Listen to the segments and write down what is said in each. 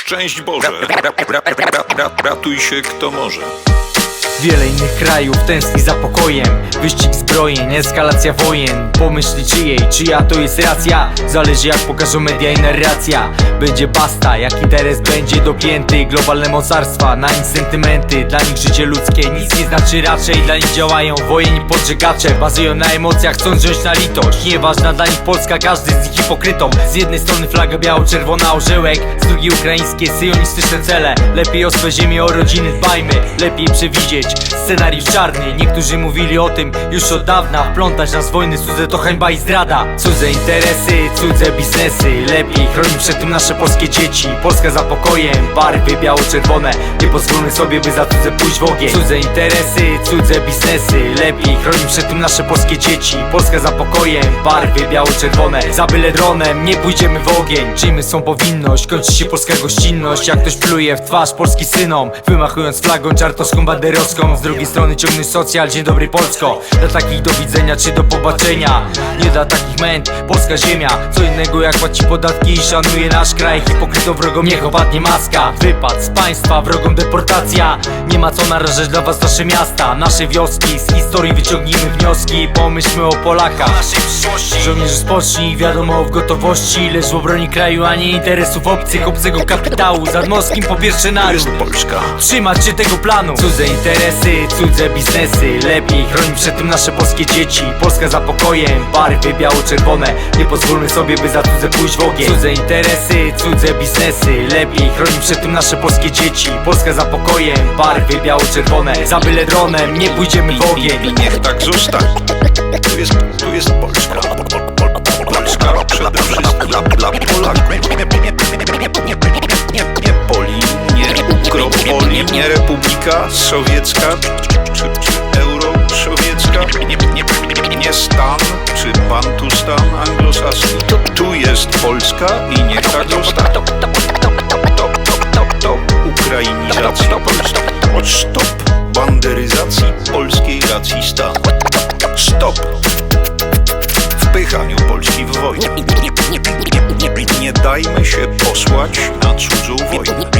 Szczęść Boże! Ratuj się kto może. Wiele innych krajów tęskni za pokojem. Wyścig zbrojeń, eskalacja wojen. Pomyśli czyjej, czyja to jest racja. Zależy jak pokażą media i narracja. Będzie basta, jak interes będzie dopięty. Globalne mocarstwa, na nich sentymenty. Dla nich życie ludzkie nic nie znaczy raczej. Dla nich działają wojeni podżegacze. Bazują na emocjach, chcą wziąć na litość. Nieważna dla nich Polska, każdy z nich hipokrytą. Z jednej strony flaga biało-czerwona orzełek. Z drugiej ukraińskie syjonistyczne cele. Lepiej o swe ziemię, o rodziny dbajmy. Lepiej przewidzieć scenariusz czarny Niektórzy mówili o tym już od dawna. Wplątać nas wojny cudze to hańba i zdrada. Cudze interesy, cudze biznesy. Lepiej chroni przed tym nasze polskie dzieci. Polska za pokojem, barwy biało-czerwone. Nie pozwólmy sobie by za cudze pójść w ogień. Cudze interesy, cudze biznesy. Lepiej chroni przed tym nasze polskie dzieci. Polska za pokojem, barwy biało-czerwone. Za byle dronem nie pójdziemy w ogień. Czyjmy są powinność, kończy się polska gościnność. Jak ktoś pluje w twarz polski synom Wymachując flagą czartowską, banderowską Z drugiej strony ciągnąć socjal, dzień dobry Polsko. Dla takich do widzenia czy do pobaczenia. Nie dla takich męt, polska ziemia. Co innego jak płaci podatki i szanuje nasz kraj. Hipokrytą wrogom niech opadnie maska. Wypad z państwa, wrogom deportacja. Nie ma co narażać dla was nasze miasta. Nasze wioski, z historii wyciągnijmy wnioski. Pomyślmy o Polakach. Naszej przyszłości. Żołnierze spocznij, wiadomo w gotowości. Lecz w obronie kraju, a nie interesów obcych Obcego kapitału, z Admowskim po pierwsze naród Polska. Trzymać się tego planu. Cudze interesy, cudze biznesy Lepiej chroni przed tym nasze polskie dzieci Polska za pokojem, barwy biało-czerwone Nie pozwólmy sobie by za cudze pójść w ogień Cudze interesy, cudze biznesy Lepiej chroni przed tym nasze polskie dzieci Polska za pokojem, barwy biało-czerwone Za byle dronem nie pójdziemy w ogień niech tak zostanie. Tu jest, tu jest Polska. Pol- Pol- Pol- Polska przede wszystkim dla, dla Polaków. Nie, nie, nie, nie, nie, nie, nie Poli, nie Ukropoli, nie Republika Sowiecka czy, czy Eurosowiecka, nie, nie, nie, nie Stan czy Bantustan anglosaski. Tu, tu jest Polska i niech tak zostanie. To, to, to, to ukrainizacja Polski. Stop banderyzacji polskiej racji stanu. Stop wpychaniu Polski w wojnę. Nie, nie, nie, nie, nie dajmy się posłać na cudzą wojnę.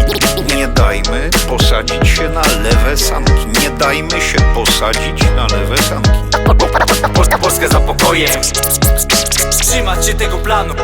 Nie dajmy posadzić się na lewe sanki. Nie dajmy się posadzić na lewe sanki. Polska, Polska za pokojem Trzymać się tego planu